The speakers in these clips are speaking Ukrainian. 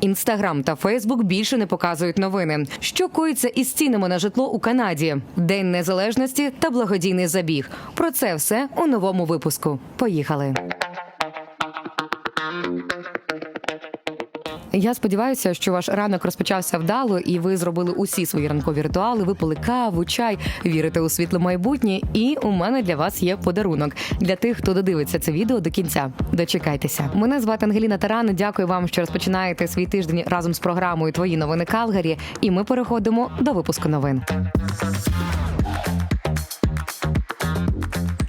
Інстаграм та Фейсбук більше не показують новини. Що коїться із цінами на житло у Канаді? День незалежності та благодійний забіг. Про це все у новому випуску. Поїхали. Я сподіваюся, що ваш ранок розпочався вдало, і ви зробили усі свої ранкові ритуали, випили каву, чай, вірите у світле майбутнє. І у мене для вас є подарунок для тих, хто додивиться це відео до кінця. Дочекайтеся. Мене звати Ангеліна Таран. Дякую вам, що розпочинаєте свій тиждень разом з програмою Твої новини Калгарі. І ми переходимо до випуску новин.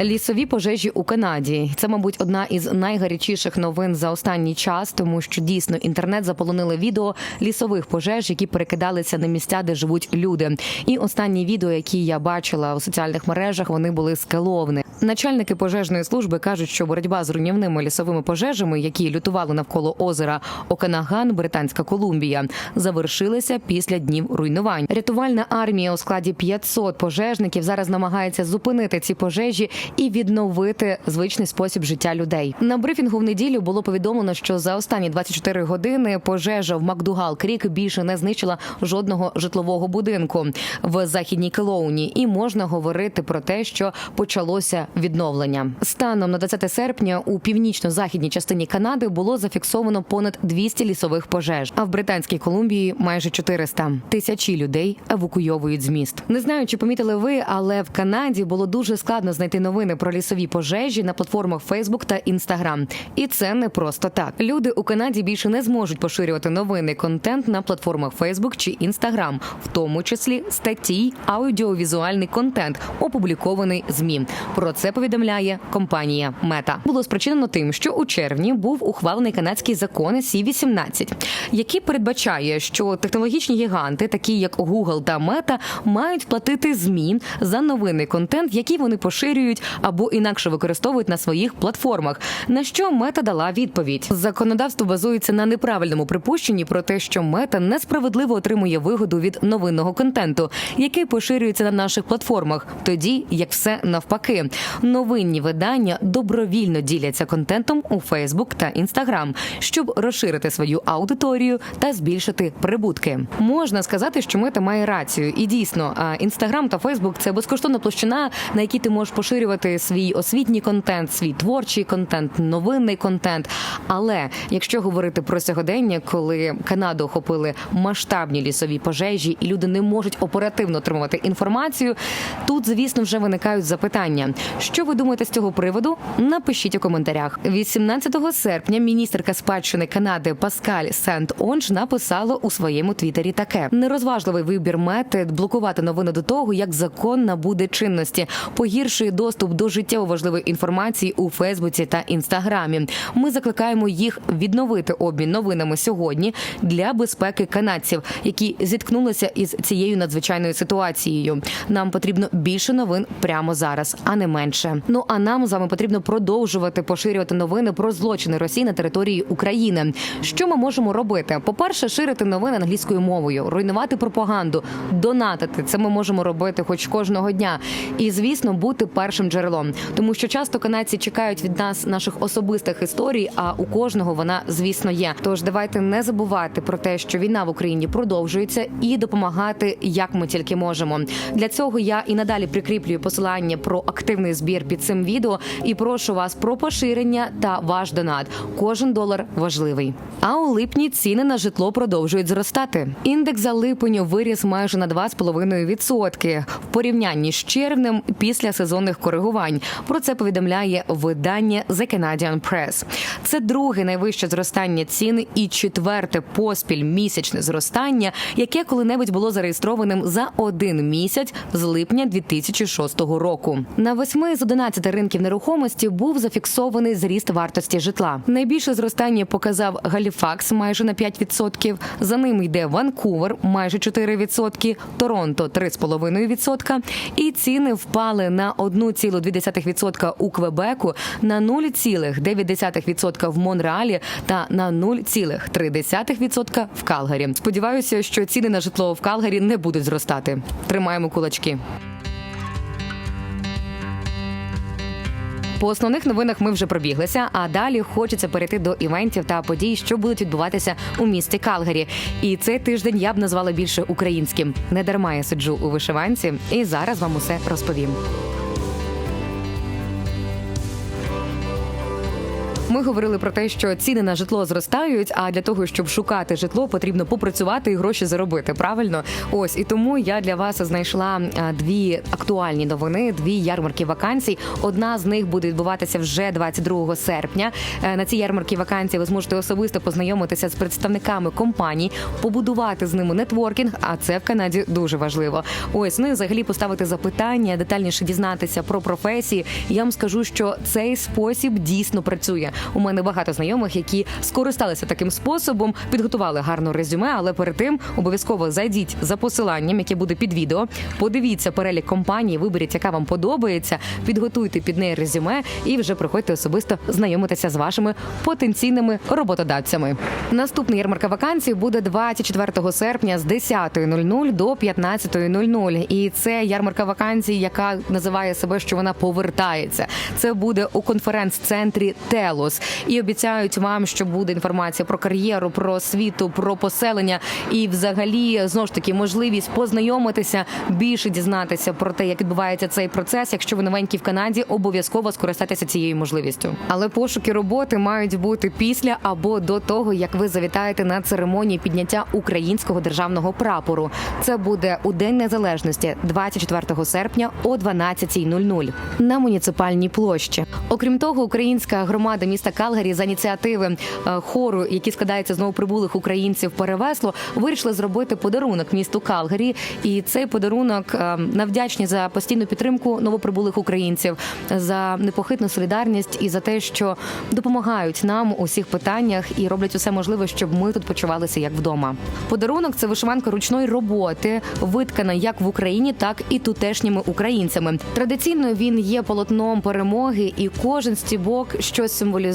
Лісові пожежі у Канаді. Це, мабуть, одна із найгарячіших новин за останній час, тому що дійсно інтернет заполонили відео лісових пожеж, які перекидалися на місця, де живуть люди. І останні відео, які я бачила у соціальних мережах, вони були з Келовни. Начальники пожежної служби кажуть, що боротьба з руйнівними лісовими пожежами, які лютували навколо озера Оканаган, Британська Колумбія, завершилася після днів руйнувань. Рятувальна армія у складі 500 пожежників зараз намагається зупинити ці пожежі і відновити звичний спосіб життя людей. На брифінгу в неділю було повідомлено, що за останні 24 години пожежа в Макдугал Крік більше не знищила жодного житлового будинку в західній Келоуні, і можна говорити про те, що почалося відновлення. Станом на 20 серпня у північно-західній частині Канади було зафіксовано понад 200 лісових пожеж. А в Британській Колумбії майже 400. Тисячі людей евакуйовують з міст. Не знаю, чи помітили ви, але в Канаді було дуже складно знайти новини про лісові пожежі на платформах Facebook та Instagram. І це не просто так. Люди у Канаді більше не зможуть поширювати новини контент на платформах Facebook чи Instagram, в тому числі статті, аудіовізуальний контент, опублікований змі. Про це повідомляє компанія Мета. Було спричинено тим, що у червні був ухвалений канадський закон C-18, який передбачає, що технологічні гіганти, такі як Google та Мета, мають платити змі за новинний контент, який вони поширюють або інакше використовують на своїх платформах. На що мета дала відповідь? Законодавство базується на неправильному припущенні про те, що мета несправедливо отримує вигоду від новинного контенту, який поширюється на наших платформах, тоді як все навпаки. Новинні видання добровільно діляться контентом у Фейсбук та Інстаграм, щоб розширити свою аудиторію та збільшити прибутки. Можна сказати, що мета має рацію, і дійсно, інстаграм та Фейсбук це безкоштовна площина, на якій ти можеш поширювати свій освітній контент, свій творчий контент, новинний контент. Але якщо говорити про сьогодення, коли Канаду охопили масштабні лісові пожежі, і люди не можуть оперативно отримувати інформацію, тут, звісно, вже виникають запитання. Що ви думаєте з цього приводу? Напишіть у коментарях. 18 серпня міністерка спадщини Канади Паскаль Сент Онж написала у своєму твіттері таке: нерозважливий вибір мети блокувати новини до того, як закон набуде чинності, погіршує доступ до життєво важливої інформації у Фейсбуці та Інстаграмі. Ми закликаємо їх відновити обмін новинами сьогодні для безпеки канадців, які зіткнулися із цією надзвичайною ситуацією. Нам потрібно більше новин прямо зараз, а не менше. Ну а нам з вами потрібно продовжувати поширювати новини про злочини Росії на території України. Що ми можемо робити? По перше, ширити новини англійською мовою, руйнувати пропаганду, донатити. Це ми можемо робити, хоч кожного дня. І звісно, бути першим джерелом, тому що часто канадці чекають від нас наших особистих історій. А у кожного вона, звісно, є. Тож давайте не забувати про те, що війна в Україні продовжується, і допомагати як ми тільки можемо. Для цього я і надалі прикріплюю посилання про активний збір під цим відео і прошу вас про поширення та ваш донат. Кожен долар важливий. А у липні ціни на житло продовжують зростати. Індекс за липень виріс майже на 2,5% в порівнянні з червнем після сезонних коригувань. Про це повідомляє видання The Canadian Press. Це друге найвище зростання цін і четверте поспіль місячне зростання, яке коли-небудь було зареєстрованим за один місяць з липня 2006 року. На восьми з 11 ринків нерухомості був зафіксований зріст вартості житла. Найбільше зростання показав Галіфакс майже на 5%. За ним йде Ванкувер майже 4%, Торонто 3,5%. І ціни впали на 1,2% у Квебеку, на 0,9% в Монреалі та на 0,3% в Калгарі. Сподіваюся, що ціни на житло в Калгарі не будуть зростати. Тримаємо кулачки. По основних новинах ми вже пробіглися. А далі хочеться перейти до івентів та подій, що будуть відбуватися у місті Калгарі. І цей тиждень я б назвала більше українським. Не дарма я сиджу у вишиванці, і зараз вам усе розповім. Ми говорили про те, що ціни на житло зростають. А для того, щоб шукати житло, потрібно попрацювати і гроші заробити. Правильно, ось і тому я для вас знайшла дві актуальні новини, дві ярмарки вакансій. Одна з них буде відбуватися вже 22 серпня. Е, На цій ярмарці вакансій ви зможете особисто познайомитися з представниками компаній, побудувати з ними нетворкінг. А це в Канаді дуже важливо. Ось ну і взагалі поставити запитання, детальніше дізнатися про професії. Я вам скажу, що цей спосіб дійсно працює. У мене багато знайомих, які скористалися таким способом, підготували гарне резюме, але перед тим обов'язково зайдіть за посиланням, яке буде під відео. Подивіться перелік компаній, виберіть, яка вам подобається, підготуйте під неї резюме і вже приходьте особисто знайомитися з вашими потенційними роботодавцями. Наступна ярмарка вакансій буде 24 серпня з 10.00 до 15.00. І це ярмарка вакансій, яка називає себе, що вона повертається. Це буде у конференц-центрі Телос. І обіцяють вам, що буде інформація про кар'єру, про освіту, про поселення і, взагалі, знову ж таки, можливість познайомитися, більше дізнатися про те, як відбувається цей процес. Якщо ви новенькі в Канаді, обов'язково скористатися цією можливістю. Але пошуки роботи мають бути після або до того, як ви завітаєте на церемонію підняття українського державного прапору. Це буде у День Незалежності, 24 серпня о 12.00 на муніципальній площі. Окрім того, українська громада міста Калгарі за ініціативи е, хору, які складаються з новоприбулих українців перевесло, вирішили зробити подарунок місту Калгарі. І цей подарунок е, на вдячні за постійну підтримку новоприбулих українців, за непохитну солідарність і за те, що допомагають нам у всіх питаннях і роблять усе можливе, щоб ми тут почувалися як вдома. Подарунок це вишиванка ручної роботи, виткана як в Україні, так і тутешніми українцями. Традиційно він є полотном перемоги, і кожен стібок щось символізує.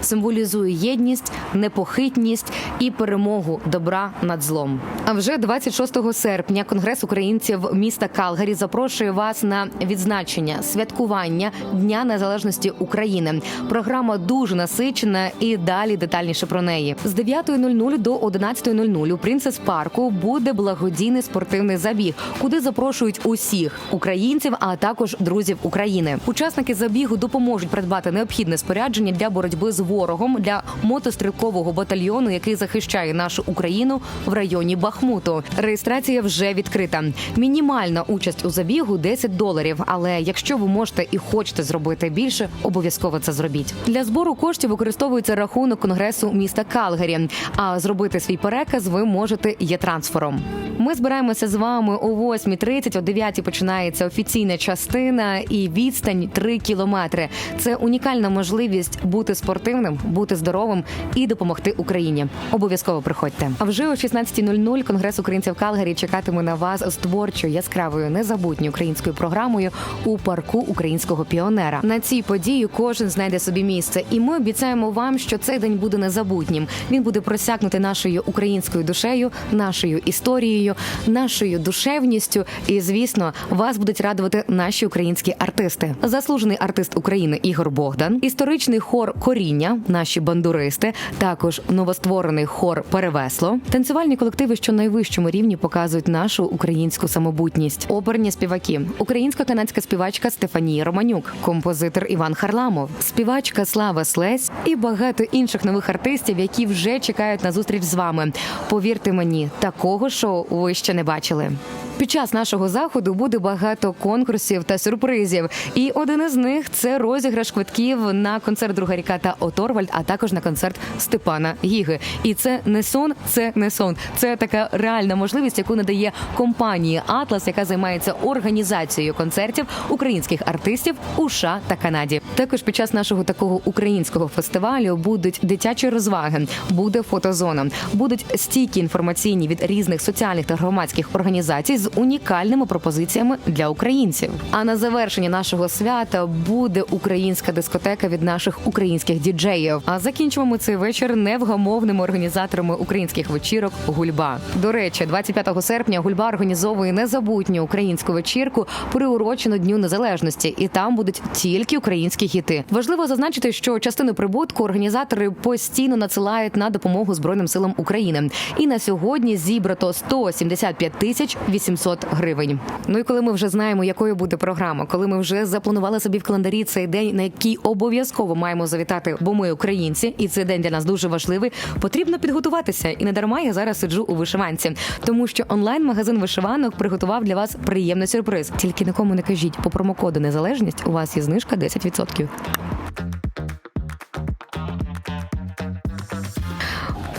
Символізує єдність, непохитність і перемогу добра над злом. А вже 26 серпня Конгрес українців міста Калгарі запрошує вас на відзначення святкування Дня Незалежності України. Програма дуже насичена і далі детальніше про неї. З 9.00 до 11.00 у Принцес парку буде благодійний спортивний забіг, куди запрошують усіх українців, а також друзів України. Учасники забігу допоможуть придбати необхідне спорядження для боротьби з ворогом для мотострілкового батальйону, який захищає нашу Україну в районі Бахмуту. Реєстрація вже відкрита. Мінімальна участь у забігу 10 доларів. Але якщо ви можете і хочете зробити більше, обов'язково це зробіть. Для збору коштів використовується рахунок конгресу міста Калгарі. А зробити свій переказ ви можете є трансфером. Ми збираємося з вами о 8.30, о 9 починається офіційна частина і відстань 3 кілометри. Це унікальна можливість спортивним, бути здоровим і допомогти Україні. Обов'язково приходьте. А вже о 16.00 Конгрес українців Калгарі чекатиме на вас з творчою яскравою незабутньою українською програмою у парку українського піонера. На цій події кожен знайде собі місце, і ми обіцяємо вам, що цей день буде незабутнім. Він буде просякнути нашою українською душею, нашою історією, нашою душевністю. І звісно, вас будуть радувати наші українські артисти. Заслужений артист України Ігор Богдан, історичний хор Коріння, наші бандуристи, також новостворений хор Перевесло, танцювальні колективи, що на найвищому рівні показують нашу українську самобутність. Оперні співаки, українська канадська співачка Стефанія Романюк, композитор Іван Харламов, співачка Слава Слесь і багато інших нових артистів, які вже чекають на зустріч з вами. Повірте мені, такого шоу ви ще не бачили. Під час нашого заходу буде багато конкурсів та сюрпризів. І один із них це розіграш квитків на концерт друга ріка та Оторвальд, а також на концерт Степана Гіги. І це не сон, це не сон. Це така реальна можливість, яку надає компанія Атлас, яка займається організацією концертів українських артистів у США та Канаді. Також під час нашого такого українського фестивалю будуть дитячі розваги, буде фотозона, будуть стійкі інформаційні від різних соціальних та громадських організацій з унікальними пропозиціями для українців. А на завершення нашого свята буде українська дискотека від наших українських діджеїв. А закінчимо цей вечір невгамовними організаторами українських вечірок Гульба. До речі, 25 серпня Гульба організовує незабутню українську вечірку, приурочену Дню Незалежності, і там будуть тільки українські хіти. Важливо зазначити, що частину прибутку організатори постійно надсилають на допомогу Збройним силам України. І на сьогодні зібрато 175 тисяч 800 гривень. Ну і коли ми вже знаємо, якою буде програма, коли ми вже запланували собі в календарі цей день, на який обов'язково маємо завітати, бо ми українці, і цей день для нас дуже важливий. Потрібно підготуватися. І не дарма я зараз сиджу у вишиванці, тому що онлайн-магазин вишиванок приготував для вас приємний сюрприз. Тільки нікому не кажіть по промокоду незалежність. У вас є знижка 10%.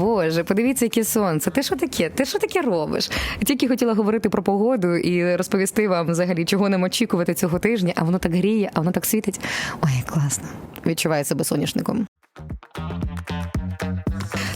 Боже, подивіться, яке сонце. Ти що таке? Ти що таке робиш? Тільки хотіла говорити про погоду і розповісти вам взагалі, чого нам очікувати цього тижня, а воно так гріє, а воно так світить. Ой, класно. Відчуваю себе соняшником.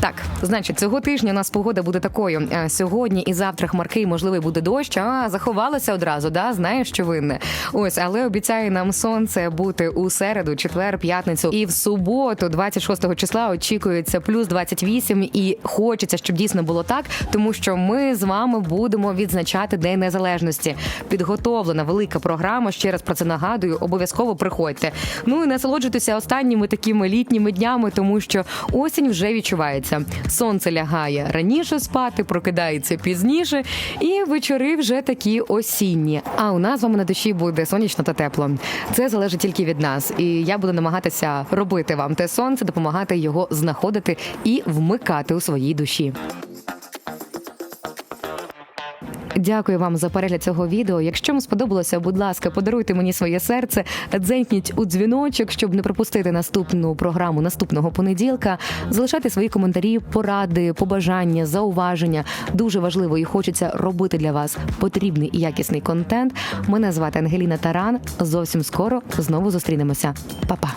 Так, значить, цього тижня у нас погода буде такою. Е, Сьогодні і завтра хмарки, можливий буде дощ. А заховалася одразу, да? Знаєш, що винне. Ось, але обіцяє нам сонце бути у середу, четвер, п'ятницю і в суботу, 26 числа, очікується плюс 28. І хочеться, щоб дійсно було так, тому що ми з вами будемо відзначати День Незалежності. Підготовлена велика програма. Ще раз про це нагадую. Обов'язково приходьте. Ну і насолоджуйтеся останніми такими літніми днями, тому що осінь вже відчувається. Сонце лягає раніше спати, прокидається пізніше, і вечори вже такі осінні. А у нас вам на душі буде сонячно та тепло. Це залежить тільки від нас. І я буду намагатися робити вам те сонце, допомагати його знаходити і вмикати у своїй душі. Дякую вам за перегляд цього відео. Якщо вам сподобалося, будь ласка, подаруйте мені своє серце, дзенькніть у дзвіночок, щоб не пропустити наступну програму наступного понеділка. Залишайте свої коментарі, поради, побажання, зауваження. Дуже важливо і хочеться робити для вас потрібний і якісний контент. Мене звати Ангеліна Таран. Зовсім скоро знову зустрінемося. Па-па!